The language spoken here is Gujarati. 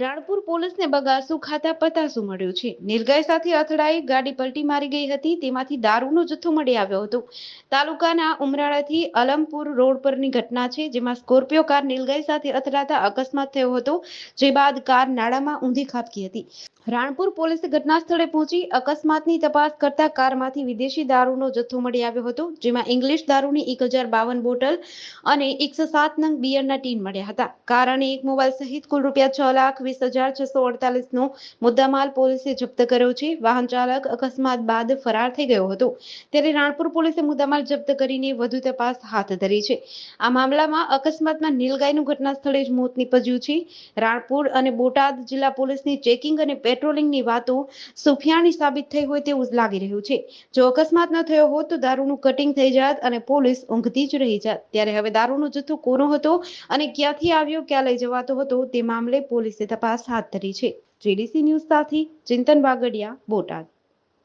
રાણપુર પોલીસને બગાસુ ખાતા પતાસુ મળ્યું છે. નીલગાય સાથે અથડાઈ ગાડી પલટી મારી ગઈ હતી. તેમાંથી દારૂનો જથ્થો મળી આવ્યો હતો. તાલુકાના ઉમરાળાથી અલમપુર રોડ પરની ઘટના છે, જેમાં સ્કોર્પિયો કાર નીલગાય સાથે અથડાતા અકસ્માત થયો હતો, જે બાદ કાર નાળામાં ઊંધી ખાબકી હતી. રાણપુર પોલીસે ઘટના સ્થળે પહોંચી અકસ્માતની તપાસ કરતા કારમાંથી વિદેશી દારૂનો જથ્થો મળી આવ્યો હતો, જેમાં ઇંગ્લિશ દારૂની એક હજાર બાવન બોટલ અને એકસો સાત નંગ બિયરના ટીન મળ્યા હતા. કાર અને એક મોબાઈલ સહિત કુલ રૂપિયા છ લાખ વીસ હજાર છસો અડતાલીસનો મુદ્દામાલ પોલીસે જપ્ત કર્યો છે. વાહન ચાલક અકસ્માત બાદ ફરાર થઈ ગયો હતો. ત્યારે રાણપુર પોલીસે મુદ્દામાલ જપ્ત કરીને વધુ તપાસ હાથ ધરી છે. આ મામલામાં અકસ્માતમાં નીલગાયનું ઘટના સ્થળે જ મોત નીપજ્યું છે. રાણપુર અને બોટાદ જિલ્લા પોલીસની ચેકિંગ અને પેટ્રોલિંગની વાતો સુફિયાણી સાબિત થઈ હોય તેવું લાગી રહ્યું છે. જો અકસ્માત ન થયો હોત તો દારૂનું કટિંગ થઈ જાત અને પોલીસ ઊંઘતી જ રહી જાત. ત્યારે હવે દારૂનો જથ્થો કોનો હતો અને ક્યાંથી આવ્યો, ક્યાં લઈ જવાતો હતો તે મામલે પોલીસે તપાસ હાથ ધરી છે. જેડીસી ન્યૂઝ સાથે ચિંતન વાગડિયા બોટાદ.